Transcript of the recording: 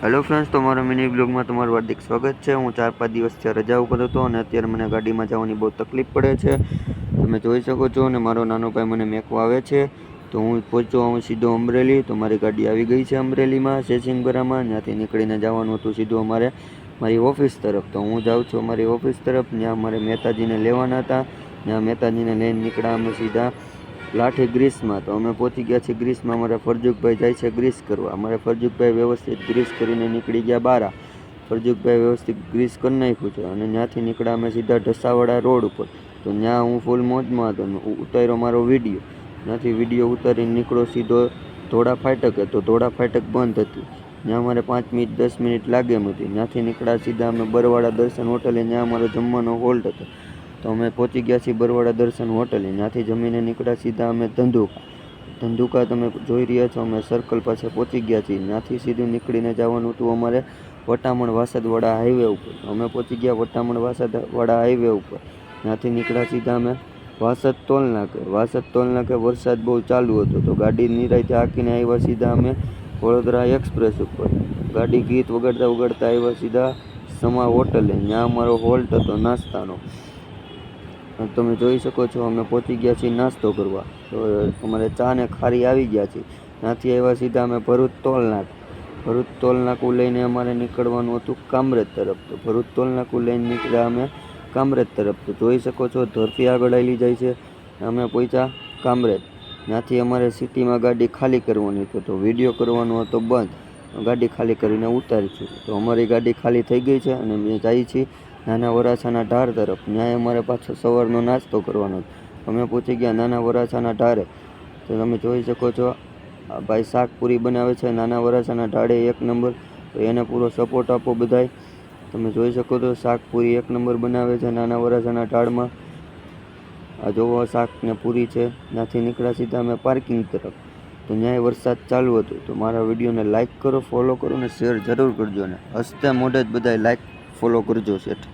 Hello friends તમારા mini બ્લોગમાં તમારું હાર્દિક સ્વાગત છે. હું ચાર પાંચ દિવસથી રજા ઉપર હતો અને અત્યારે મને ગાડીમાં જવાની બહુ તકલીફ પડે છે. તમે જોઈ શકો છો અને મારો નાનો ભાઈ મને મેકવા આવે છે. તો હું પહોંચ્યો હું સીધો અમરેલી. તો મારી ગાડી આવી ગઈ છે અમરેલીમાં સેસિંગબરામાં ત્યાંથી નીકળીને જવાનું હતું સીધું અમારે, મારી ઓફિસ તરફ. તો હું જાઉં છું મારી ઓફિસ તરફ. ત્યાં મારે મહેતાજીને લેવાના હતા. ત્યાં મહેતાજીને લઈને નીકળ્યા અમે સીધા. લાઠી ગ્રીસમાં તો અમે પહોંચી ગયા છીએ ગ્રીસમાં. અમારા ફરજુકભાઈ જાય છે ગ્રીસ કરવા. અમારે ફરજુકભાઈ વ્યવસ્થિત ગ્રીસ કરીને નીકળી ગયા બારા. ફરજુકભાઈ વ્યવસ્થિત ગ્રીસ કરી નાખ્યું છે અને ત્યાંથી નીકળ્યા અમે સીધા ઢસાવાડા રોડ ઉપર. તો ત્યાં હું ફૂલ મોજમાં હતો ઉતાર્યો મારો વીડિયો. ત્યાંથી વીડિયો ઉતારીને નીકળો સીધો ધોળા ફાટક. તો ધોળા ફાટક બંધ હતી. ત્યાં અમારે પાંચ મિનિટ, દસ મિનિટ લાગે એમ હતી. ત્યાંથી નીકળ્યા સીધા અમે બરવાડા દર્શન હોટલે. ત્યાં અમારો જમવાનો હોલ્ટ હતો. તો અમે પહોંચી ગયા છીએ બરવાડા દર્શન હોટલે. ત્યાંથી જમીને નીકળ્યા સીધા અમે ધંધુકા. ધંધુકા તમે જોઈ રહ્યા છો, અમે સર્કલ પાસે પહોંચી ગયા છીએ. ત્યાંથી સીધું નીકળીને જવાનું હતું અમારે વટામણ વાસદવાડા હાઈવે ઉપર. અમે પહોંચી ગયા વટામણ વાસદવાડા હાઈવે ઉપર. ત્યાંથી નીકળ્યા સીધા અમે વાસદ ટોલ નાકે વાસદ ટોલ નાકે વરસાદ બહુ ચાલુ હતો, તો ગાડી નિરાયતે હાંકીને આવ્યા સીધા અમે વડોદરા એક્સપ્રેસ ઉપર. ગાડી ગીત વગાડતા વગાડતા આવ્યા સીધા સમા હોટલે. ત્યાં અમારો હોલ્ટ હતો, નાસ્તાનો. તમે જોઈ શકો છો, અમે પહોંચી ગયા છીએ નાસ્તો કરવા. તો અમારે ચા ને ખારી આવી ગયા છે. ત્યાંથી આવ્યા સીધા અમે ભરૂચ ટોલનાક. ભરૂચ ટોલનાકું લઈને અમારે નીકળવાનું હતું કામરેજ તરફ. તો ભરૂચ ટોલનાકું લઈને નીકળ્યા અમે કામરેજ તરફ. તો જોઈ શકો છો, ધરતી આગળ આવેલી જાય છે. અમે પહોંચ્યા કામરેજ. ત્યાંથી અમારે સિટીમાં ગાડી ખાલી કરવાની હતી. તો વીડિયો કરવાનો હતો બંધ. ગાડી ખાલી કરીને ઉતારીશું તો અમારી ગાડી ખાલી થઈ ગઈ છે અને અમે જઈએ છીએ નાના વરાછાના ઢાર તરફ. ન્યાય અમારે પાછો સવારનો નાસ્તો કરવાનો અમે પહોંચી ગયા નાના વરાછાના ઢારે. તો તમે જોઈ શકો છો ભાઈ શાક પૂરી બનાવે છે નાના વરાછાના ઢાળે એક નંબર. તો એને પૂરો સપોર્ટ આપો બધાય. તમે જોઈ શકો છો, શાક પૂરી એક નંબર બનાવે છે નાના વરાછાના ઢાળમાં. આ જોવો, શાક ને પૂરી છે. ત્યાંથી નીકળ્યા સીધા અમે પાર્કિંગ તરફ. તો ન્યાય વરસાદ ચાલુ હતો. તો મારા વિડીયોને લાઇક કરો, ફોલો કરો ને શેર જરૂર કરજો ને હસતે મોઢે જ બધાય લાઇક ફોલો કરજો શેઠ.